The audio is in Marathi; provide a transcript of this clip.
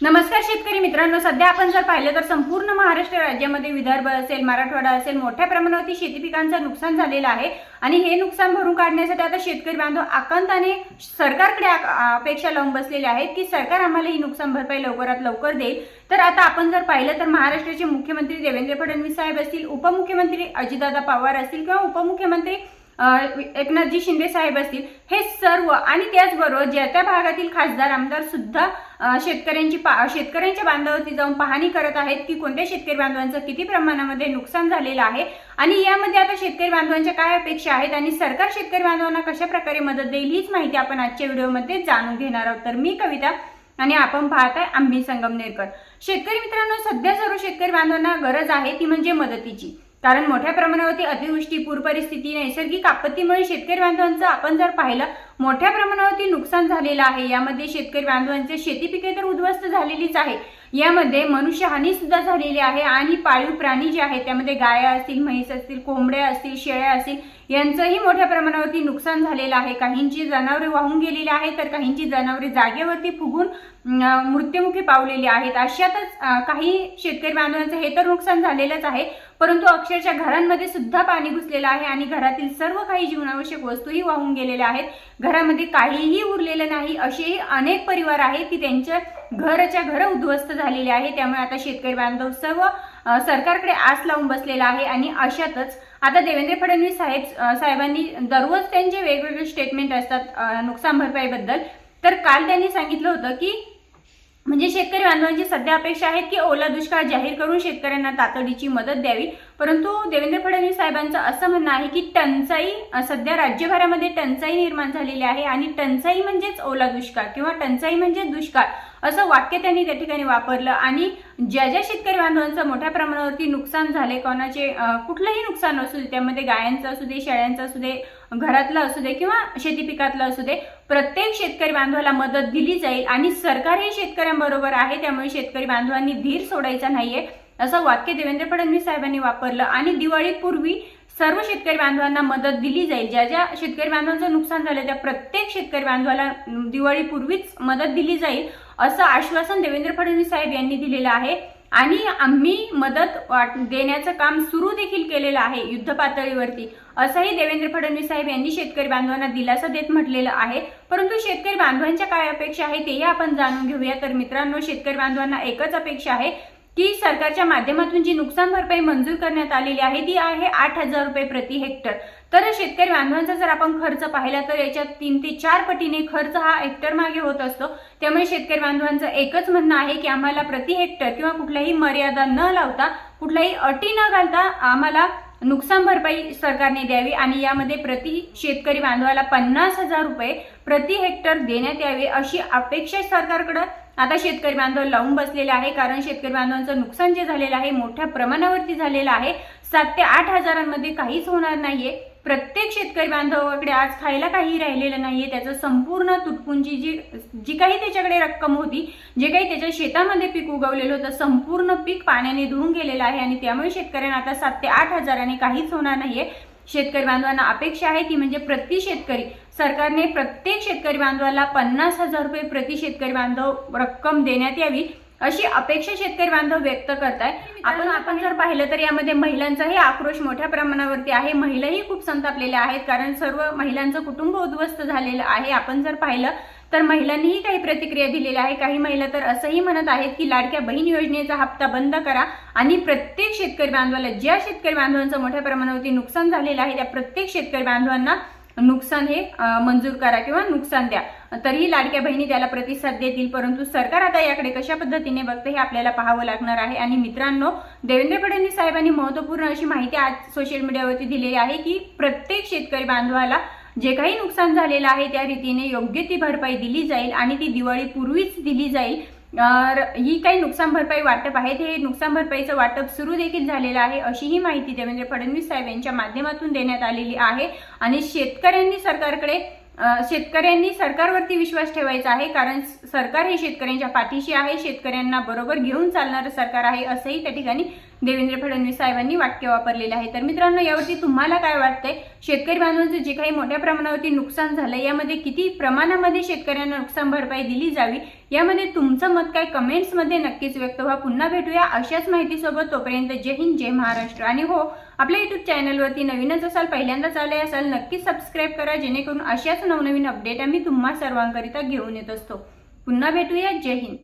नमस्कार शेतकरी मित्रांनो सध्या आपण जर पाहिलं तर संपूर्ण महाराष्ट्र राज्यामध्ये विदर्भ असेल मराठवाडा असेल मोठ्या प्रमाणावरती शेती पिकांचं नुकसान झालेलं आहे. आणि हे नुकसान भरून काढण्यासाठी आता शेतकरी बांधव आकांताने सरकारकडे अपेक्षा लावून बसलेले आहेत की सरकार आम्हाला ही नुकसान भरपाई लवकरात लवकर देईल. तर आता आपण जर पाहिलं तर महाराष्ट्राचे मुख्यमंत्री देवेंद्र फडणवीस साहेब असतील उपमुख्यमंत्री अजितदादा पवार असतील किंवा उपमुख्यमंत्री एकनाथजी शिंदे साहेब असतील हे सर्व आणि त्याचबरोबर ज्या त्या भागातील खासदार आमदार सुद्धा शेतकऱ्यांची पा- शेतकऱ्यांच्या बांधावरती जाऊन पाहणी करत आहेत की कोणत्या शेतकरी बांधवांचं किती प्रमाणामध्ये नुकसान झालेलं आहे आणि यामध्ये आता शेतकरी बांधवांच्या काय अपेक्षा आहेत आणि सरकार शेतकरी बांधवांना कशा प्रकारे मदत देईल हीच माहिती आपण आजच्या व्हिडिओमध्ये जाणून घेणार आहोत. तर मी कविता आणि आपण पाहताय आम्ही संगमनेरकर शेतकरी मित्रांनो सध्या सर्व शेतकरी बांधवांना गरज आहे ती म्हणजे मदतीची. कारण मोठ्या प्रमाणावरती अतिवृष्टी पूर परिस्थिती नैसर्गिक आपत्तीमुळे शेतकरी बांधवांचं आपण जर पाहिलं मोठ्या प्रमाणावरती नुकसान झालेलं आहे. यामध्ये शेतकरी बांधवांचे शेती पिके तर उद्ध्वस्त झालेलीच आहे. यामध्ये मनुष्यहानी सुद्धा झालेली आहे आणि पाळीव प्राणी जे आहेत त्यामध्ये गाया असतील म्हैस असतील कोंबड्या असतील शेळ्या असतील यांचंही मोठ्या प्रमाणावरती नुकसान झालेलं आहे. काहींची जनावरे वाहून गेलेली आहेत तर काहींची जनावरे जागेवरती फुगून मृत्युमुखी पावलेली आहेत. अशातच काही शेतकरी बांधवांचं हे तर नुकसान झालेलंच आहे परंतु अक्षरशः घरांमध्ये सुद्धा पाणी घुसलेलं आहे आणि घरातील सर्व काही जीवनावश्यक वस्तूही वाहून गेलेल्या आहेत. घरामध्ये काहीही उरलेलं नाही असेही अनेक परिवार आहेत की त्यांच्या घरच्या घर उद्ध्वस्त झालेले आहे त्यामुळे आता शेतकरी बांधव सर्व सरकारकडे आस लावून बसलेला आहे आणि अशातच आता देवेंद्र फडणवीस साहेब साहेबांनी दररोज त्यांचे वेगवेगळे स्टेटमेंट असतात नुकसान भरपाईबद्दल. तर काल त्यांनी सांगितलं होतं की म्हणजे शेतकरी बांधवांची सध्या अपेक्षा आहे की ओला दुष्काळ जाहीर करून शेतकऱ्यांना तातडीची मदत द्यावी. परंतु देवेंद्र फडणवीस साहेबांचं असं म्हणणं आहे की टंचाई सध्या राज्यभरामध्ये टंचाई निर्माण झालेली आहे आणि टंचाई म्हणजेच ओला दुष्काळ किंवा टंचाई म्हणजे दुष्काळ असं वाक्य त्यांनी त्या ठिकाणी वापरलं आणि ज्या ज्या शेतकरी बांधवांचं मोठ्या प्रमाणावरती नुकसान झाले कोणाचे कुठलंही नुकसान असू दे त्यामध्ये गायांचं असू दे शेळ्यांचं असू दे घरातलं असू दे किंवा शेती पिकातलं असू दे प्रत्येक शेतकरी बांधवाला मदत दिली जाईल आणि सरकार हे शेतकऱ्यांबरोबर आहे त्यामुळे शेतकरी बांधवांनी धीर सोडायचा नाहीये असं वाक्य देवेंद्र फडणवीस साहेबांनी वापरलं. आणि दिवाळीपूर्वी सर्व शेतकरी बांधवांना मदत दिली जाईल. ज्या ज्या शेतकरी बांधवांचं नुकसान झालं त्या प्रत्येक शेतकरी बांधवाला दिवाळीपूर्वीच मदत दिली जाईल असं आश्वासन देवेंद्र फडणवीस साहेब यांनी दिलेलं आहे. आणि आम्ही मदत वाट देण्याचं काम सुरू देखील केलेलं आहे युद्ध पातळीवरती. असंही देवेंद्र फडणवीस साहेब यांनी शेतकरी बांधवांना दिलासा देत म्हटलेलं आहे. परंतु शेतकरी बांधवांच्या काय अपेक्षा आहे तेही आपण जाणून घेऊया. तर मित्रांनो शेतकरी बांधवांना एकच अपेक्षा आहे की सरकारच्या माध्यमातून जी नुकसान भरपाई मंजूर करण्यात आलेली आहे ती आहे आठ हजार रुपये प्रति हेक्टर. तर शेतकरी बांधवांचा जर आपण खर्च पाहिला तर याच्यात तीन ते चार पटीने खर्च हा हेक्टर मागे होत असतो. त्यामुळे शेतकरी बांधवांचं एकच म्हणणं आहे की आम्हाला प्रति हेक्टर किंवा कुठल्याही मर्यादा न लावता कुठल्याही अटी न घालता आम्हाला नुकसान भरपाई सरकारने द्यावी आणि यामध्ये प्रति शेतकरी बांधवाला पन्नास हजार रुपये प्रति हेक्टर देण्यात यावे अशी अपेक्षा सरकारकडं आता शेतकरी बांधव लावून बसलेले आहे कारण शेतकरी बांधवांचं नुकसान जे झालेलं आहे मोठ्या प्रमाणावरती झालेलं आहे. सात ते आठ हजारांमध्ये काहीच होणार नाहीये. प्रत्येक शेतकरी बांधवाकडे आज खायला काही राहिलेलं नाहीये. त्याचं संपूर्ण तुटपुंजी जी जी काही त्याच्याकडे रक्कम होती जे काही त्याच्या शेतामध्ये पीक उगवलेलं होतं संपूर्ण पीक पाण्याने धुवून गेलेलं आहे आणि त्यामुळे शेतकऱ्यांना आता सात ते आठ हजाराने काहीच होणार नाहीये. शेतकरी बांधवांना अपेक्षा आहे ती म्हणजे प्रति शेतकरी सरकारने प्रत्येक शेतकरी बांधवाला पन्नास हजार रुपये प्रति शेतकरी बांधव रक्कम देण्यात यावी अशी अपेक्षा शेतकरी बांधव व्यक्त करताय. आपण आपण जर पाहिलं तर यामध्ये महिलांचाही आक्रोश मोठ्या प्रमाणावरती आहे. महिलाही खूप संतापलेल्या आहेत कारण सर्व महिलांचं कुटुंब उद्ध्वस्त झालेलं आहे. आपण जर पाहिलं तर महिलांनीही काही प्रतिक्रिया दिलेल्या आहे काही महिला तर असंही म्हणत आहेत की लाडक्या बहीण योजनेचा हप्ता बंद करा आणि प्रत्येक शेतकरी बांधवाला ज्या शेतकरी बांधवांचं मोठ्या प्रमाणावरती नुकसान झालेलं आहे त्या प्रत्येक शेतकरी बांधवांना नुकसान हे मंजूर करा किंवा नुकसान द्या. तरीही लाडक्या बहिणी त्याला प्रतिसाद देतील परंतु सरकार आता याकडे कशा पद्धतीने बघते हे आपल्याला पाहावं लागणार आहे. आणि मित्रांनो देवेंद्र फडणवीस साहेबांनी महत्त्वपूर्ण अशी माहिती आज सोशल मीडियावरती दिलेली आहे की प्रत्येक शेतकरी बांधवाला जे काही नुकसान झालेलं आहे त्या रीतीने योग्य ती भरपाई दिली जाईल आणि ती दिवाळीपूर्वीच दिली जाईल. ही काही नुकसान भरपाई वाटप आहे हे नुकसान भरपाईचं वाटप सुरू देखील झालेलं आहे अशी ही माहिती देवेंद्र म्हणजे फडणवीस साहेब यांच्या माध्यमातून देण्यात आलेली आहे. आणि शेतकऱ्यांनी सरकारकडे शेतकऱ्यांनी सरकारवरती विश्वास ठेवायचा आहे कारण सरकार हे शेतकऱ्यांच्या पाठीशी आहे शेतकऱ्यांना बरोबर घेऊन चालणारं सरकार आहे असंही त्या ठिकाणी देवेंद्र फडणवीस साहेबांनी वाक्य वापरलेले आहे. तर मित्रांनो यावरती तुम्हाला काय वाटतंय? शेतकरी बांधवांचं जे काही मोठ्या प्रमाणावरती नुकसान झालं यामध्ये किती प्रमाणामध्ये शेतकऱ्यांना नुकसान भरपाई दिली जावी? यामध्ये तुमचं मत काय? कमेंट्समध्ये नक्कीच व्यक्त व्हा. पुन्हा भेटूया अशाच माहितीसोबत. तोपर्यंत जय हिंद जय महाराष्ट्र. आणि हो आपल्या युट्यूब चॅनलवरती नवीनच असाल पहिल्यांदाच आले असाल नक्कीच सबस्क्राईब करा जेणेकरून अशाच नवनवीन अपडेट आम्ही तुम्हा सर्वांकरिता घेऊन येत असतो. पुन्हा भेटूया. जय हिंद.